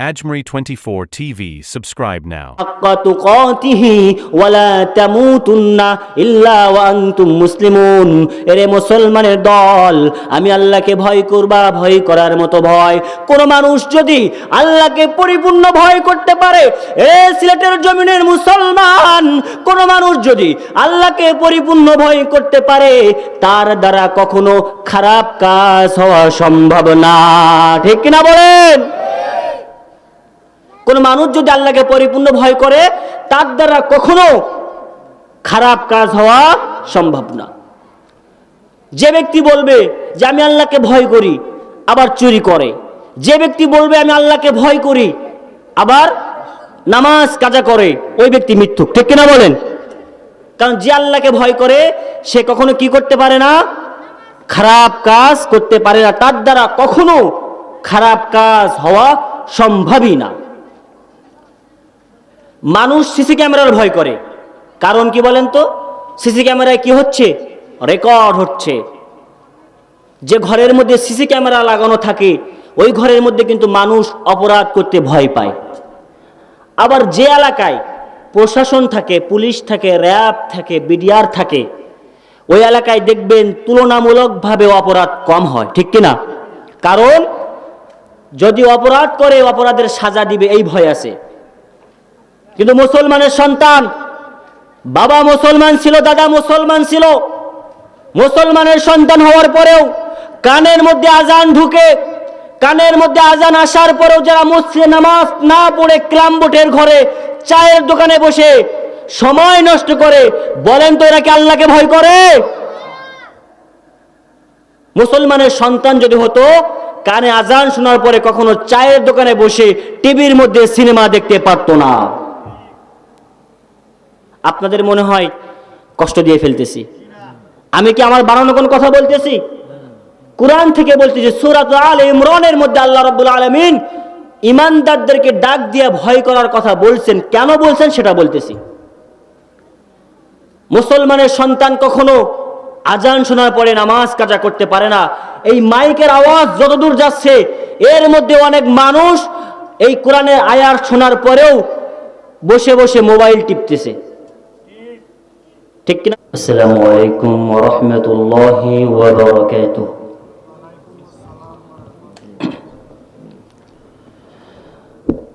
Ajmari 24 TV, subscribe now. এরে মুসলমানের দল আমি আল্লাহকে ভয় করবা ভয় করার মতো ভয়। কোন মানুষ যদি আল্লাহকে পরিপূর্ণ ভয় করতে পারে এ সিলেটের জমিনের মুসলমান কোন মানুষ যদি আল্লাহকে পরিপূর্ণ ভয় করতে পারে তার দ্বারা কখনো খারাপ কাজ হওয়া সম্ভব না। ঠিক কিনা বলেন? কোন মানুষ যদি আল্লাহকে পরিপূর্ণ ভয় করে, তার দ্বারা কখনো খারাপ কাজ হওয়া সম্ভব না। যে ব্যক্তি বলবে যে, আমি আল্লাহকে ভয় করি আবার চুরি করে। যে ব্যক্তি বলবে, আমি আল্লাহকে ভয় করি আবার নামাজ কাজা করে, ওই ব্যক্তি মিথ্যুক। ঠিক কিনা বলেন? কারণ যে আল্লাহকে ভয় করে, সে কখনো কি করতে পারে না? খারাপ কাজ করতে পারে না। তার দ্বারা কখনো খারাপ কাজ হওয়া সম্ভবই না। মানুষ সিসি ক্যামেরার ভয় করে। কারণ কি বলেন তো? সিসি ক্যামেরায় কি হচ্ছে? রেকর্ড হচ্ছে। যে ঘরের মধ্যে সিসি ক্যামেরা লাগানো থাকে, ওই ঘরের মধ্যে কিন্তু মানুষ অপরাধ করতে ভয় পায়। আবার যে এলাকায় প্রশাসন থাকে, পুলিশ থাকে, র্যাব থাকে, বিডিআর থাকে, ওই এলাকায় দেখবেন তুলনামূলকভাবে অপরাধ কম হয়, ঠিক কিনা? কারণ যদি অপরাধ করে, অপরাধের সাজা দিবে, এই ভয় আছে। কিন্তু মুসলমানের সন্তান, বাবা মুসলমান ছিল, দাদা মুসলমান ছিল। মুসলমানের সন্তান হওয়ার পরেও কানের মধ্যে আজান ঢুকে, কানের মধ্যে আজান আসার পরেও যারা মসজিদে নামাজ না পড়ে ক্লামবোটের ঘরে চায়ের দোকানে বসে সময় নষ্ট করে, বলেন তো এরা কি আল্লাহকে ভয় করে? মুসলমানের সন্তান যদি হতো, কানে আজান শোনার পরে কখনো চায়ের দোকানে বসে টিভির মধ্যে সিনেমা দেখতে পারতো না। আপনাদের মনে হয় কষ্ট দিয়ে ফেলতেছি। আমি কি আমার বানানো কোনো কথা বলতেছি? কোরআন থেকে বলতেছি, সুরাত আল ইমরানের মধ্যে আল্লাহ রাব্বুল আলামিন ইমানদারদেরকে ডাক দিয়ে ভয় করার কথা বলছেন। কেন বলছেন সেটা বলতেছি। মুসলমানের সন্তান কখনো আজান শোনার পরে নামাজ কাজা করতে পারে না। এই মাইকের আওয়াজ যতদূর যাচ্ছে, এর মধ্যে অনেক মানুষ এই কোরআনের আয়ার শোনার পরেও বসে বসে মোবাইল টিপতেছে। ঠিক কিনা আসসালামু আলাইকুম ওয়া রাহমাতুল্লাহি ওয়া বারাকাতুহু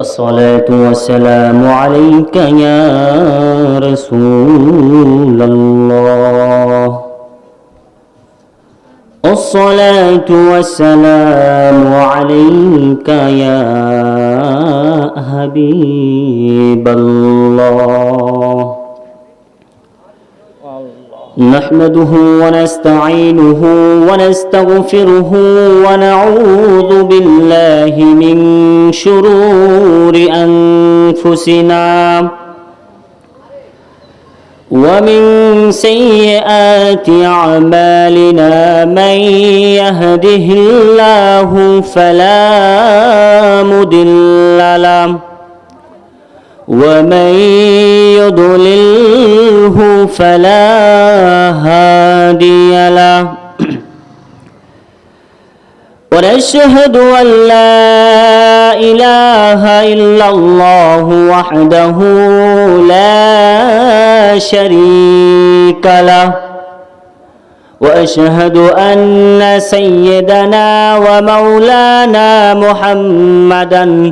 الصلاة والسلام عليك يا رسول الله الصلاة والسلام عليك يا حبيب الله نحمده ونستعينه ونستغفره ونعوذ بالله من شرور أنفسنا ومن سيئات أعمالنا من يهده الله فلا مضل له ومن يضلله فلا هادي له. ونشهد أن لا إله إلا الله وحده لا شريك له. وأشهد أن سيدنا ومولانا محمدا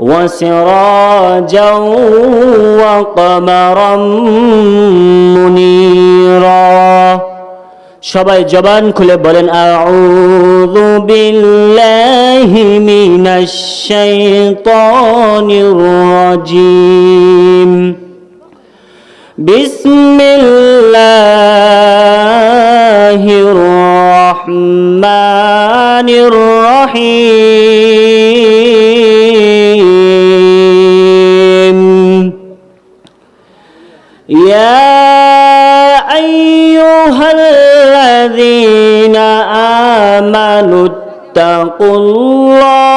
وسراجا وقمرا منيرا সবাই জবান খুলে বলেন আউযু বিল্লাহি মিনাশ শাইতানির রাজিম بسم الله الرحمن اتقوا الله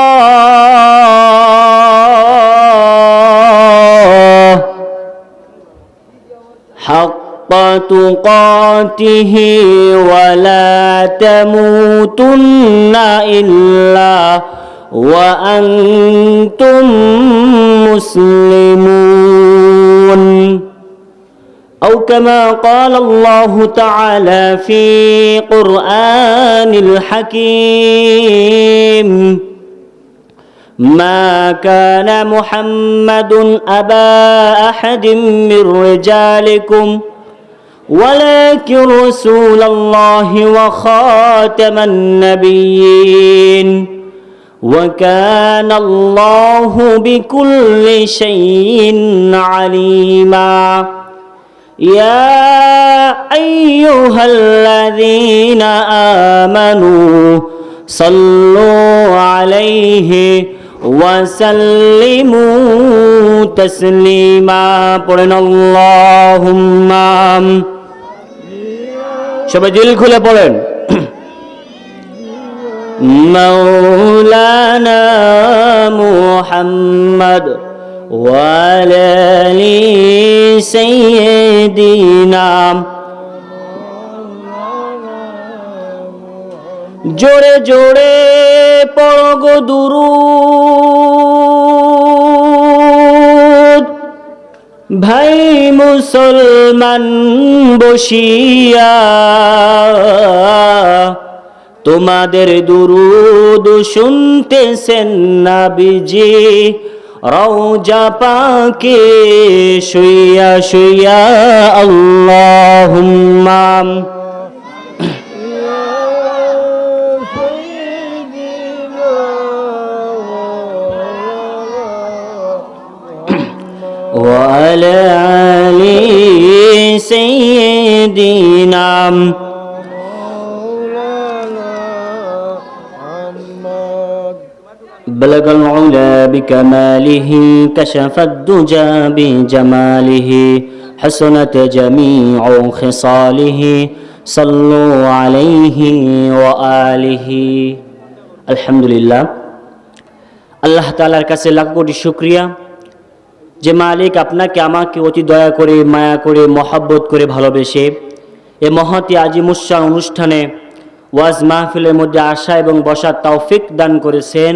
حق تقاته ولا تموتن إلا وأنتم مسلمون أو كما قال الله تعالى في قرآن الحكيم ما كان محمد أبا أحد من رجالكم ولكن رسول الله وخاتم النبيين وكان الله بكل شيء عليما يا أيها الذين آمنوا صلوا عليه وسلموا تسليما পড়েন اللهم সবাই দিল খুলে পড়েন مولانا محمد وعلى آل سيدنا জোরে জোরে পড়গ দুরুদ ভাই মুসলমান বসিয়া তোমাদের দুরুদ শুনতেছেন নাবিজি রওজা পাকে শুইয়া শুইয়া আল্লাহুম্মা وعلى آل سيدنا بلغ العلا بكماله كشف الدجى بجماله حسنت جميع خصاله صلوا عليه وآله الحمد لله আল্লাহ তালার কাছে লাখ কোটি শুক্রিয়া যে মালিক আপনাকে আমাকে অতি দয়া করে মায়া করে মহাব্বত করে ভালোবেসে এ মহতি আজিমুসা অনুষ্ঠানে ওয়াজ মাহফিলের মধ্যে আসা এবং বসার তৌফিক দান করেছেন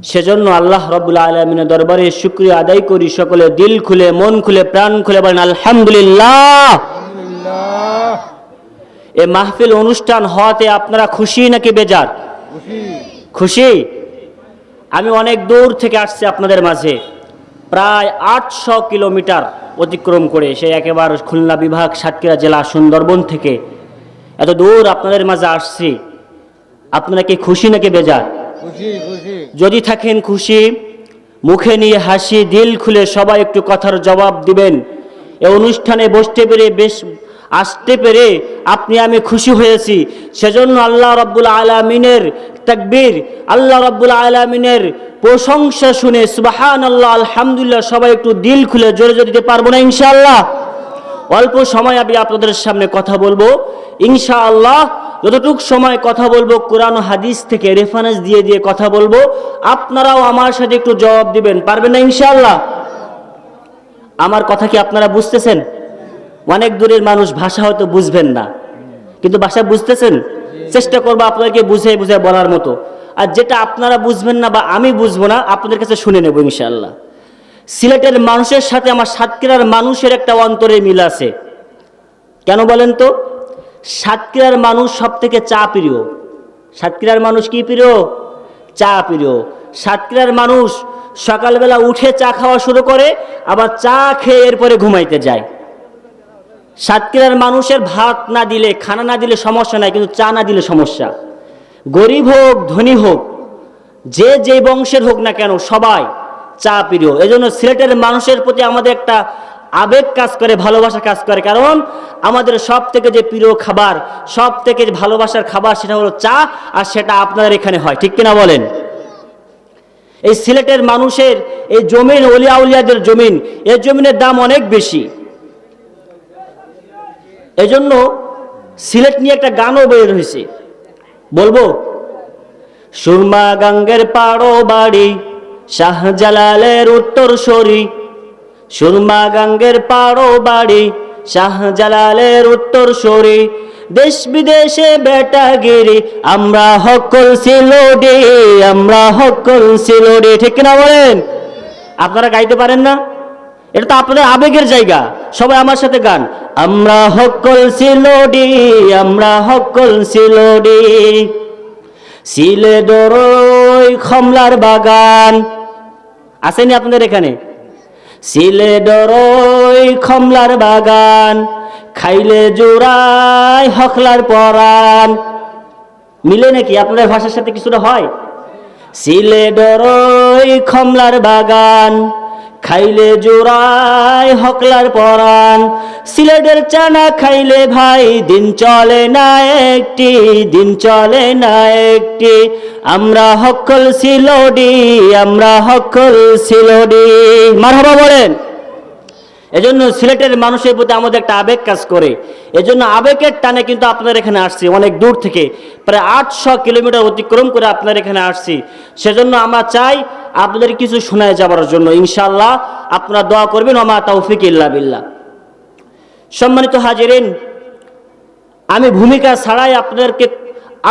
সেজন্য আল্লাহ রবুল্লা আলমিনের দরবারে শুক্রিয়া আদায় করি সকলে দিল খুলে মন খুলে প্রাণ খুলে বলেন আলহামদুলিল্লাহ। এ মাহফিল অনুষ্ঠান হওয়াতে আপনারা খুশি নাকি বেজার? খুশি। আমি অনেক দূর থেকে আসছি আপনাদের মাঝে। প্রায় আটশো কিলোমিটার অতিক্রম করে সে একেবারে খুলনা বিভাগ সাতক্ষীরা জেলা সুন্দরবন থেকে। এত দূর আপনাদের মাঝে আসছি। আপনারা কি খুশি নাকি বেজার? যদি থাকেন খুশি, মুখে নিয়ে হাসি, দিল খুলে সবাই একটু কথার জবাব দিবেন। এ অনুষ্ঠানে বসতে পেরে বেশ, আসতে পেরে আপনি, আমি খুশি হয়েছি। সেজন্য আল্লাহ রব্বুল আলমিনের তাকবীর, আল্লাহ রব্বুল আলমিনের প্রশংসা শুনে সুবাহান আল্লাহ আলহামদুলিল্লাহ সবাই একটু দিল খুলে জোরে জোরে দিতে পারব না ইনশাআল্লাহ? অল্প সময় আমি আপনাদের সামনে কথা বলব। ইনশাআল্লাহ যতটুক সময় কথা বলব, কোরআন হাদিস থেকে রেফারেন্স দিয়ে দিয়ে কথা বলব, আপনারাও আমার সাথে একটু জবাব দিবেন, পারবেন না ইনশাল্লাহ আমার কথা কি আপনারা বুঝতেছেন? অনেক দূরের মানুষ ভাষা হয়তো বুঝবেন না। কিন্তু ভাষা বুঝতেছেন? চেষ্টা করব আপনাদেরকে বুঝে বুঝে বলার মতো। আর যেটা আপনারা বুঝবেন না বা আমি বুঝব না, আপনাদের কাছে শুনে নেব ইনশাল্লাহ সিলেটের মানুষের সাথে আমার সাতক্ষীরার মানুষের একটা অন্তরে মিল আছে। কেন বলেন তো? সাতক্ষীরার মানুষ সব থেকে চা প্রিয়। সাতক্ষীরার মানুষ কি প্রিয়? চা প্রিয়। সাতক্ষীরার মানুষ সকালবেলা উঠে চা খাওয়া শুরু করে, আবার চা খেয়ে এরপরে ঘুমাইতে যায়। সাতক্ষীরার মানুষের ভাত না দিলে, খানা না দিলে সমস্যা নাই, কিন্তু চা না দিলে সমস্যা। গরিব হোক, ধনী হোক, যে যে বংশের হোক না কেন, সবাই চা প্রিয়। এজন্য সিলেটের মানুষের প্রতি আমাদের একটা আবেগ কাজ করে, ভালোবাসা কাজ করে। কারণ আমাদের সব থেকে যে প্রিয় খাবার সব থেকে ভালোবাসার খাবার সেটা হলো চা, আর সেটা আপনাদের এখানে হয়। ঠিক কিনা বলেন? এই সিলেটের মানুষের এই জমিন, অলিয়া উলিয়াদের জমিন এই জমিনের দাম অনেক বেশি। এজন্য সিলেট নিয়ে একটা গানও বের হয়েছে। বলব, সুরমা গাঙ্গের পাড়ো বাড়ি শাহজালালের উত্তর সরি সুরমা গাঙ্গের পাড়ো বাড়ি, শাহজালালের উত্তর সরি। দেশ বিদেশে বেটাগিরি, আমরা হকল সিলোডি, আমরা হকল সিলোডি। ঠিক না বলেন? আপনারা গাইতে পারেন না? এটা তো আপনাদের আবেগের জায়গা। সবাই আমার সাথে গান। আমরা হকল সিলোডি, আমরা হকল সিলোডি। সিলে দরই খমলার বাগান। আসেনি আপনাদের এখানে? সিলে দরই খমলার বাগান, খাইলে জোড়ায় হকলার পরাণ। মিলে নাকি? আপনাদের ভাষার সাথে কিছুটা হয়? সিলে দরই খমলার বাগান খাইলে জোড়াই হকলার পরান সিলেটের চানা খাইলে ভাই, দিন চলে না একটি, দিন চলে না একটি। আমরা হকল সিলোডি, আমরা হকল সিলোডি। মারহাবা বলেন। এজন্য সিলেটের মানুষের প্রতি আমাদের একটা আবেগ কাজ করে। এজন্য আবেগের টানে কিন্তু আপনার এখানে আসছি, অনেক দূর থেকে। প্রায় আটশো কিলোমিটার অতিক্রম করে আপনার এখানে আসছি। সেজন্য আমরা চাই আপনাদের কিছু শোনায় যাবার জন্য। ইনশাল্লাহ আপনারা দোয়া করবেন, ওমা তৌফিক ইল্লা বিল্লাহ। সম্মানিত হাজিরিন, আমি ভূমিকা ছাড়াই আপনাদেরকে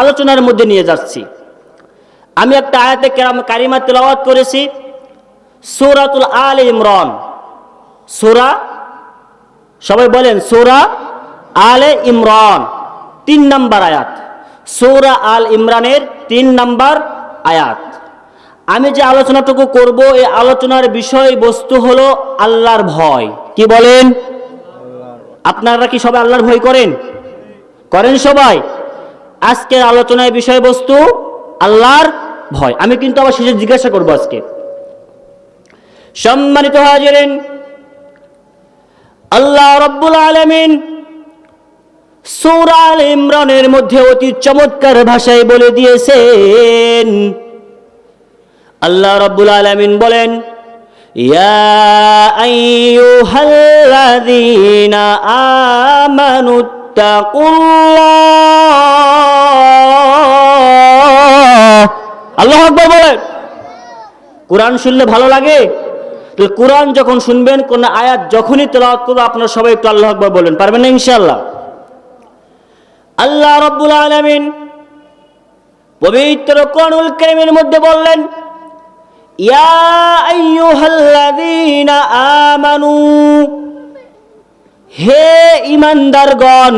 আলোচনার মধ্যে নিয়ে যাচ্ছি। আমি একটা আয়াতে কারিমা তেলাওয়াত করেছি, সূরাতুল আল ইমরান। সুরা? সবাই বলেন, সুরা আলে ইমরান, তিন নাম্বার আয়াত। সুরা আল ইমরানের তিন নাম্বার আয়াত। আমি যে আলোচনাটুকু করব, এই আলোচনার বিষয় বস্তু হলো আল্লাহর ভয়। কি বলেন? আপনারা কি সবাই আল্লাহর ভয় করেন? করেন সবাই। আজকের আলোচনার বিষয়বস্তু আল্লাহর ভয়। আমি কিন্তু আবার শেষে জিজ্ঞাসা করব আজকে। সম্মানিত হাজিরেন আল্লাহ রব্বুল আলমিন সৌরাল ইমরানের মধ্যে অতি চমৎকার ভাষায় বলে দিয়েছেন। আল্লাহ রব্বুল আলমিন বলেন আল্লাহ বলেন। কোরআন শুনলে ভালো লাগে? তাহলে কোরআন যখন শুনবেন, কোন আয়াত যখনই তেলাওয়াত করব, আপনারা সবাই একটু আল্লাহ আকবর বলবেন। পারবেন না ইনশাআল্লাহ? আল্লাহ রব্বুল আলামিন পবিত্র কোরআনুল কারীমের মধ্যে বললেন, ইয়া আইয়ুহাল্লাযীনা আমানু, হে ইমানদারগণ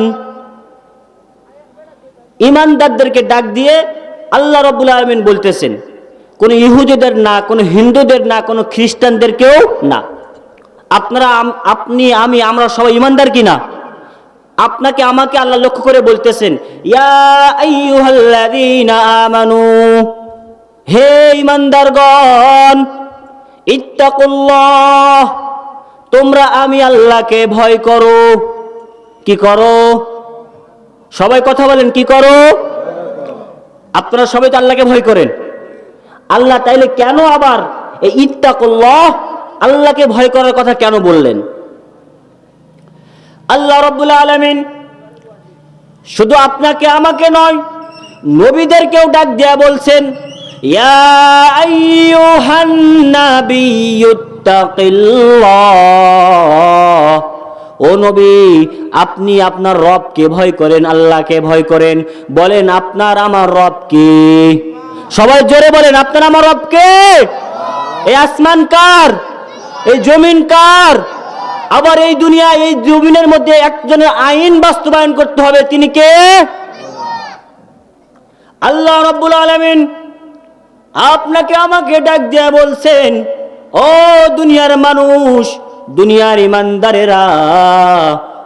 ইমানদারদেরকে ডাক দিয়ে আল্লাহ রব্বুল আলমিন বলতেছেন কোনো ইহুদিদের না, কোনো হিন্দুদের না, কোনো খ্রিস্টানদেরকেও না। আপনারা আপনি, আমি, আমরা সবাই ইমানদার কি না আপনাকে, আমাকে আল্লাহ লক্ষ্য করে বলতেছেন আমানু, হে ইমানদারগণ, ইত্তাকুল্লাহ, তোমরা আমি আল্লাহকে ভয় করো। কি করো? সবাই কথা বলেন, কি করো? আপনারা সবাই তো আল্লাহকে ভয় করেন। আল্লাহ তাইলে কেন আবার এই ইত্তাকুল্লাহ আল্লাহকে ভয় করার কথা কেন বললেন? আল্লাহ রব্বুল আলামিন শুধু আপনাকে, আমাকে নয়, নবীদেরকেও ডাক দেয়া বলছেন ও নবী, আপনি আপনার রবকে ভয় করেন, আল্লাহকে ভয় করেন। বলেন, আপনার, আমার রবকে সবাই জোরে বলেন, আপনার আমার রবকে? এই আসমান কার? এই জমিন কার? আবার এই দুনিয়া এই জমিনের মধ্যে একজনের আইন বাস্তবায়ন করতে হবে, তিনি কে? আল্লাহ রব্বুল আলমিন আপনাকে আমাকে ডাক দিয়ে বলছেন, ও দুনিয়ার মানুষ, দুনিয়ার ইমানদারেরা,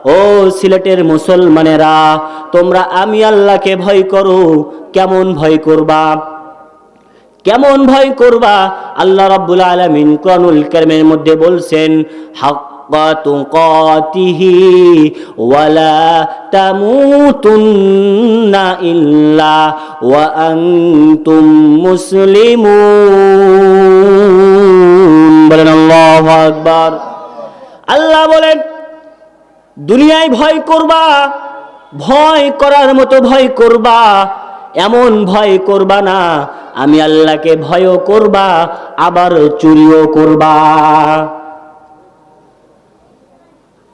ও সিলেটের মুসলমানেরা, তোমরা আমি আল্লাহকে ভয় করো, কেমন ভয় করবা? কেমন ভয় করবা? আল্লাহ রাব্বুল আলামিন কোরআনুল কারীমের মধ্যে বলছেন তুকাতিহি ওয়ালা তামুতুন্না ইল্লা ওয়া আনতুম মুসলিমুন। বলেন, আল্লাহু আকবার। আল্লাহ বলেন, দুনিয়ায় ভয় করবা, ভয় করার মতো ভয় করবা। এমন ভয় করবা না, আমি আল্লাহকে ভয়ও করবা, আবার চুরিও করবা।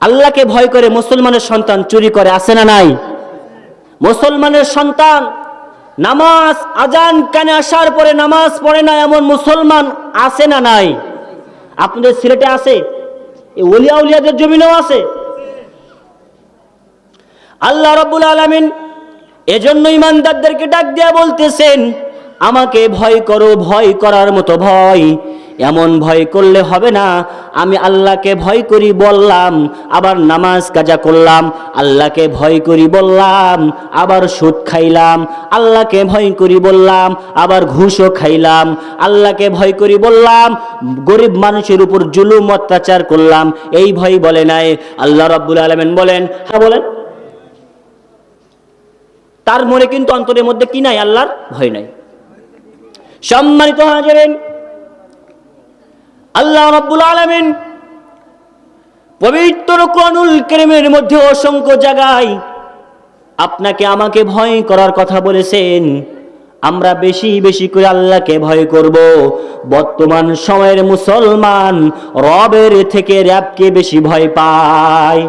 আল্লাহকে ভয় করে মুসলমানের সন্তান চুরি করে আসে না নাই? মুসলমানের সন্তান নামাজ, আজান কানে আসার পরে নামাজ পড়ে না, এমন মুসলমান আসে না নাই? আপনাদের সিলেটে এই ওলিয়া উলিয়াদের জমিনেও আছে? আল্লাহ রব্বুল আলমিন এজন্য ইমানদারদেরকে ডাক দিয়া বলতেছেন, আমাকে ভয় করো, ভয় করার মতো ভয়। এমন ভয় করলে হবে না। আমি আল্লাহকে ভয় করি বললাম, আবার নামাজ কাজা করলাম, আল্লাহকে ভয় করি বললাম, আবার সুদ খাইলাম, আল্লাহকে ভয় করি বললাম, আবার ঘুষও খাইলাম, আল্লাহকে ভয় করি বললাম, গরিব মানুষের উপর জুলুম অত্যাচার করলাম। এই ভয় বলে নাই। আল্লাহ রব্বুল আলমেন বলেন হ্যাঁ বলেন। তার মনে কিন্তু অন্তরের মধ্যে কি নাই? আল্লাহর ভয় নাই। সম্মানিত হাজারেন, আল্লাহ রাব্বুল আলামিন পবিত্র কনুল কারীমের মধ্যে অসংখ্য জায়গায় আপনাকে আমাকে ভয় করার কথা বলেছেন। আমরা বেশি বেশি করে আল্লাহকে ভয় করব। বর্তমান সময়ের মুসলমান রবের থেকে র্যাবকে বেশি ভয় পায়।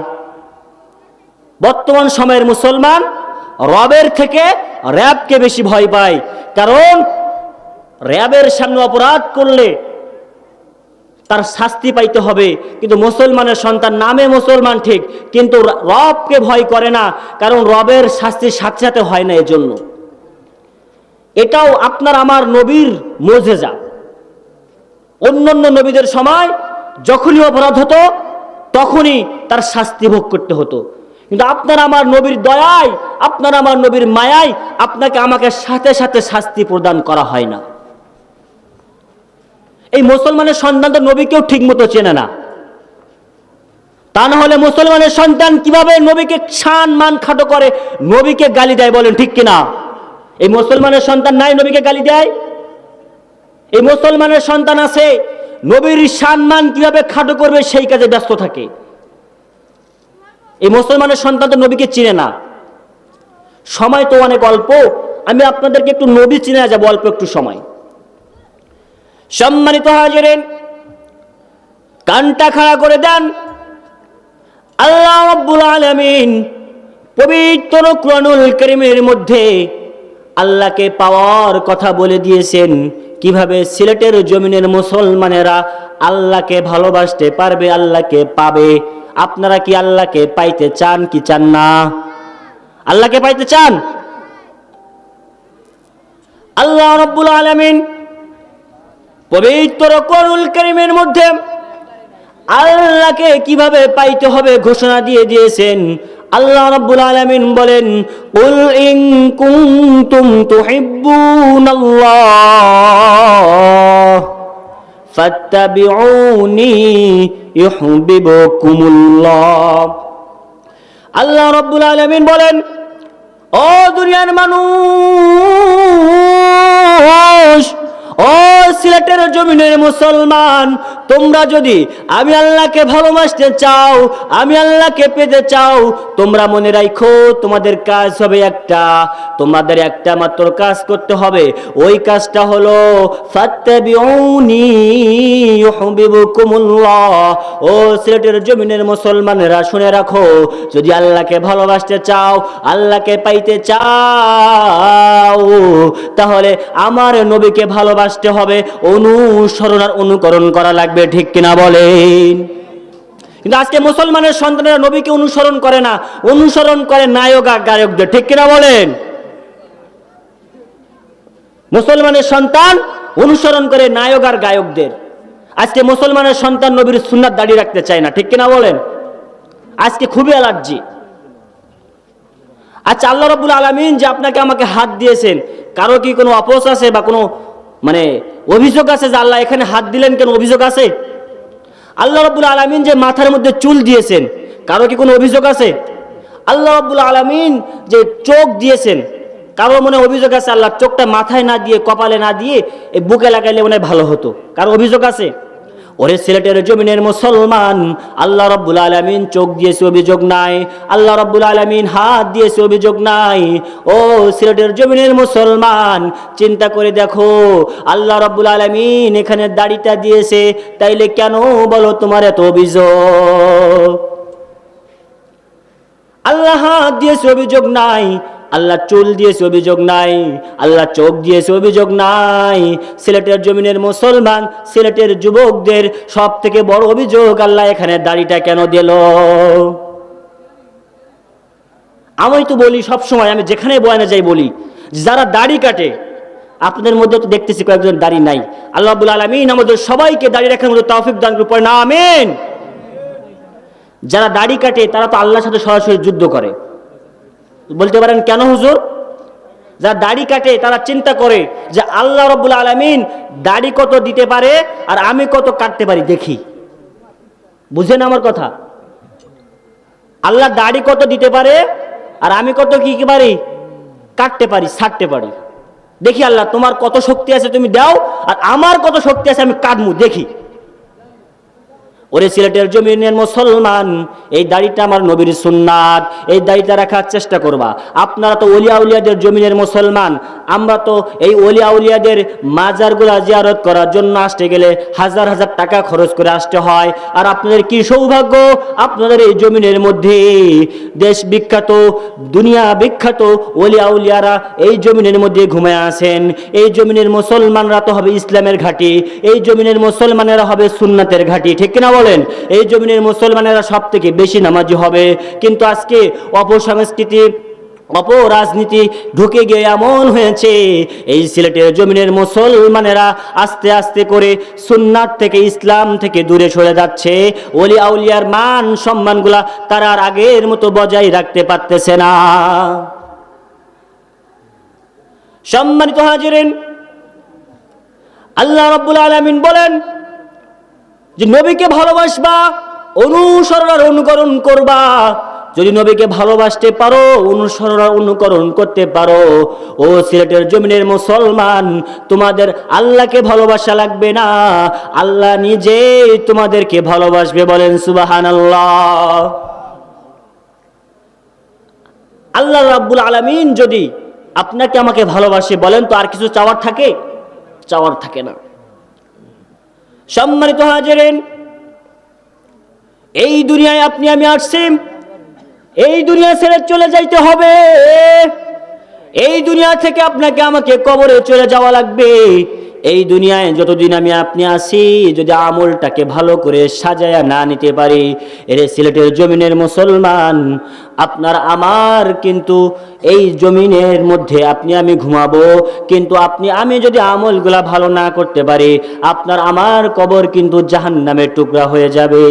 বর্তমান সময়ের মুসলমান রবের থেকে র্যাবকে বেশি ভয় পায়। কারণ র্যাবের সামনে অপরাধ করলে তার শাস্তি পাইতে হবে। কিন্তু মুসলমানের সন্তান নামে মুসলমান ঠিক, কিন্তু রবকে ভয় করে না। কারণ রবের শাস্তির সাথে সাথে হয় না এজন্য। এটাও আপনার আমার নবীর মোজেজা। অন্যান্য নবীদের সময় যখনই অপরাধ হতো, তখনই তার শাস্তি ভোগ করতে হতো। কিন্তু আপনার আমার নবীর দয়ায়, আপনার আমার নবীর মায়ায় আপনাকে আমাকে সাথে সাথে শাস্তি প্রদান করা হয় না। এই মুসলমানের সন্তান তো নবীকেও ঠিক মতো চেনে না। তা না হলে মুসলমানের সন্তান কীভাবে নবীকে শান মান খাটো করে নবীকে গালি দেয় বলেন, ঠিক কিনা? এই মুসলমানের সন্তান নাই নবীকে গালি দেয়? এই মুসলমানের সন্তান আছে, নবীর সম্মান কীভাবে খাটো করবে সেই কাজে ব্যস্ত থাকে। এই মুসলমানের সন্তান তো নবীকে চিনে না। সময় তো অনেক অল্প। আমি আপনাদেরকে একটু নবী চিনে যাব, অল্প একটু সময়। সম্মানিত হাজিরেন, কানটা খাড়া করে দেন। আল্লাহ রাব্বুল আলামিন পবিত্র কোরআনুল কারীমের মধ্যে আল্লাহকে পাওয়ার কথা বলে দিয়েছেন। কীভাবে সিলেটের জমিনের মুসলমানেরা আল্লাহকে ভালোবাসতে পারবে, আল্লাহকে পাবে। আপনারা কি আল্লাহকে পাইতে চান কি চান না? আল্লাহকে পাইতে চান? আল্লাহ রব্বুল আলামিন পবিত্র করুল করিমের মধ্যে আল্লাহকে কীভাবে পাইতে হবে ঘোষণা দিয়ে দিয়েছেন? আল্লাহ রাব্বুল আলামিন বলেন কুল ইন কুনতুম তুহিব্বুনাল্লাহ। ফাত্তাবিউনি ইউহিব্বুকুমুল্লাহ আল্লাহ রাব্বুল আলামিন বলেন ও দুনিয়ার মানুষ ও সিলেটের জমিনের মুসলমান, তোমরা যদি আমি আল্লাহকে ভালোবাসতে চাও, আমি আল্লাহকে পেতে চাও, তোমরা মনে রাখো তোমাদের কাজ হবে একটা, তোমাদের একটা মাত্র কাজ করতে হবে। ওই কাজটা হলো ও সিলেটের জমিনের মুসলমানেরা শুনে রাখো, যদি আল্লাহকে ভালোবাসতে চাও, আল্লাহকে পাইতে চাও, তাহলে আমার নবীকে ভালোবাসতে হবে। অনুসরণ আর অনুকরণ করা লাগবে, ঠিক কিনা বলেন? কিন্তু আজকে মুসলমানের সন্তানেরা নবীকে অনুসরণ করে না। অনুসরণ করে নায়ক আর গায়কদের, ঠিক কিনা বলেন? মুসলমানের সন্তান অনুসরণ করে নায়ক আর গায়কদের। আজকে মুসলমানের সন্তান নবীর সুন্নাত দাঁড়িয়ে রাখতে চায় না, ঠিক কিনা বলেন? আজকে খুবই অ্যালার্জি। আচ্ছা আল্লাহ রব্বুল আলমিন যে আপনাকে আমাকে হাত দিয়েছেন, কারও কি কোনো অপোস আছে বা কোনো মানে অভিযোগ আছে যে আল্লাহ এখানে হাত দিলেন কেন? অভিযোগ আছে? আল্লাহ রব্বুল আলমিন যে মাথার মধ্যে চুল দিয়েছেন, কারও কি কোনো অভিযোগ আছে? আল্লাহ রব্বুল আলমিন যে চোখ দিয়েছেন, কারও মনে অভিযোগ আছে আল্লাহ চোখটা মাথায় না দিয়ে, কপালে না দিয়ে এই বুকে লাগাইলে মনে ভালো হতো? কারও অভিযোগ আছে? ওরে সিলেটের জমিনের মুসলমান, আল্লাহ রব্বুল আলমিন চোখ দিয়েছে অভিযোগ নাই, আল্লাহ রব্বুল আলমিন হাত দিয়েছে অভিযোগ নাই। ও সিলেটের জমিনের মুসলমান, চিন্তা করে দেখো, আল্লাহ রব্বুল আলমিন এখানে দাড়িটা দিয়েছে, তাইলে কেন বলো তোমার এত অভিযোগ? আল্লাহ হাত দিয়েছে অভিযোগ নাই আল্লাহ চুল দিয়েছে, অভিযোগ নাই। আল্লাহ চোখ দিয়েছে, অভিযোগ নাই। সিলেটের জমিনের মুসলমান, সিলেটের যুবকদের সব থেকে বড় অভিযোগ আল্লাহ এখানে দাড়িটা কেন দিল? আমি তো বলি সব সময় আমি যেখানে বয়ানে যাই বলি, যারা দাড়ি কাটে, আপনাদের মধ্যে তো দেখতেছি কয়েকজন দাড়ি নাই। আল্লাহ আব্বুল আলমিন আমাদের সবাইকে দাড়ি রাখার মতো তৌফিক দান করে না, আমিন। যারা দাড়ি কাটে, তারা তো আল্লাহর সাথে সরাসরি যুদ্ধ করে। বলতে পারেন, কেন হুজুর? যারা দাড়ি কাটে, তারা চিন্তা করে যে আল্লাহ রব্বুল আলমিন দাড়ি কত দিতে পারে আর আমি কত কাটতে পারি, দেখি। বুঝেন আমার কথা? আল্লাহ দাড়ি কত দিতে পারে আর আমি কত কি কি পারি? কাটতে পারি, ছাড়তে পারি। দেখি আল্লাহ, তোমার কত শক্তি আছে তুমি দাও আর আমার কত শক্তি আছে আমি কাটমু দেখি। ওরে সিলেটের জমিনের মুসলমান, এই দাড়িটা আমার নবীর সুন্নাত, এই দাড়িটা রাখার চেষ্টা করবা। আপনারা তো অলিয়া উলিয়াদের জমিনের মুসলমান, আমরা তো এই অলিয়া উলিয়াদের মাজারগুলা জিয়ারত করার জন্য আসতে গেলে হাজার হাজার টাকা খরচ করে আসতে হয়। আর আপনাদের কি সৌভাগ্য? আপনাদের এই জমিনের মধ্যে দেশ বিখ্যাত, দুনিয়া বিখ্যাত অলিয়া উলিয়ারা এই জমিনের মধ্যে ঘুমায় আছেন। এই জমিনের মুসলমানরা তো হবে ইসলামের ঘাঁটি, এই জমিনের মুসলমানেরা হবে সুন্নাতের ঘাঁটি, ঠিক কিনা বলেন, এই জমিনের মুসলমানেরা সব থেকে বেশি নামাজি হবে। কিন্তু আজকে অপসংস্কৃতি অপরাজনীতি ঢুকে গিয়ে এমন হয়েছে, এই সিলেটের জমিনের মুসলমানেরা আস্তে আস্তে করে সুন্নাত থেকে ইসলাম থেকে দূরে সরে যাচ্ছে। ওলি আউলিয়ার মান সম্মানগুলা তারা আর আগের মতো বজায় রাখতে পারতেছে না। সম্মানিত হাজিরেন, আল্লাহ রাব্বুল আলামিন বলেন যে নবীকে ভালোবাসবা অনুসরণ আর অনুকরণ করবা। যদি নবীকে ভালোবাসতে পারো অনুসরণ অনুকরণ করতে পারো। ও সিলেটের জমিনের মুসলমান, তোমাদের আল্লাহকে ভালোবাসা লাগবে না। আল্লাহ নিজে তোমাদেরকে ভালোবাসবে বলেন সুবাহান আল্লাহ আল্লাহ রাব্বুল আলামিন যদি আপনাকে আমাকে ভালোবাসে বলেন, তো আর কিছু চাওয়ার থাকে? চাওয়ার থাকে না। সম্মানিত হাজারেন এই দুনিয়ায় আপনি আমি আসছি এই দুনিয়া ছেড়ে চলে যাইতে হবে। এই দুনিয়া থেকে আপনাকে আমাকে কবরে চলে যাওয়া লাগবে। এই দুনিয়ায় যতদিন আমি আপনি আসি যদি আমলটাকে ভালো করে সাজায়া না নিতে পারি, এর সিলেটের জমিনের মুসলমান, আপনার আমার কিন্তু এই জমিনের মধ্যে আপনি আমি ঘুমাবো, কিন্তু আপনি আমি যদি আমলগুলা ভালো না করতে পারি, আপনার আমার কবর কিন্তু জাহান্নামের টুকরা হয়ে যাবে।